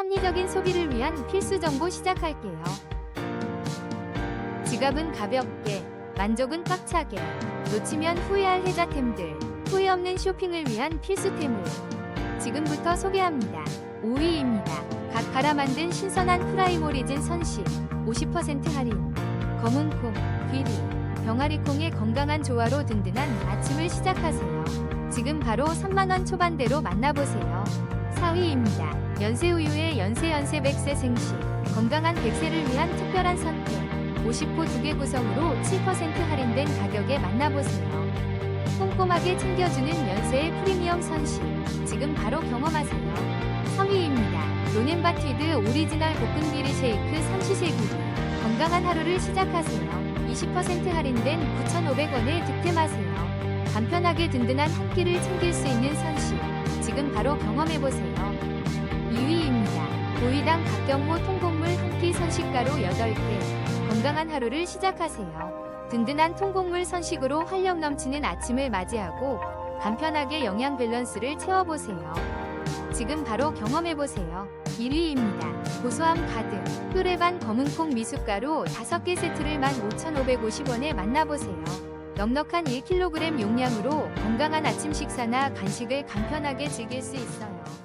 합리적인 소비를 위한 필수 정보 시작할게요. 지갑은 가볍게, 만족은 꽉차게, 놓치면 후회할 혜자템들, 후회 없는 쇼핑을 위한 필수템을 지금부터 소개합니다. 5위입니다. 각 갈아 만든 신선한 프라임 오리진 선식 50% 할인 검은 콩, 귀리, 병아리콩의 건강한 조화로 든든한 아침을 시작하세요. 지금 바로 3만원 초반대로 만나보세요. 4위입니다. 연세우유의 연세연세 백세 생식 건강한 백세를 위한 특별한 선택 50호 2개 구성으로 7% 할인된 가격에 만나보세요. 꼼꼼하게 챙겨주는 연세의 프리미엄 선식 지금 바로 경험하세요. 3위입니다. 로넨바티드 오리지널 볶은 비리 쉐이크 삼시세끼리 건강한 하루를 시작하세요. 20% 할인된 9,500원에 득템하세요. 간편하게 든든한 한 끼를 챙길 수 있는 선식 지금 바로 경험해보세요. 2위입니다. 고위당 박경호 통곡물 한 끼 선식가루 8개 건강한 하루를 시작하세요. 든든한 통곡물 선식으로 활력 넘치는 아침을 맞이하고 간편하게 영양 밸런스를 채워보세요. 지금 바로 경험해보세요. 1위입니다. 고소함 가득 뚜레반 검은콩 미숫가루 5개 세트를 15,550원에 만나보세요. 넉넉한 1kg 용량으로 건강한 아침 식사나 간식을 간편하게 즐길 수 있어요.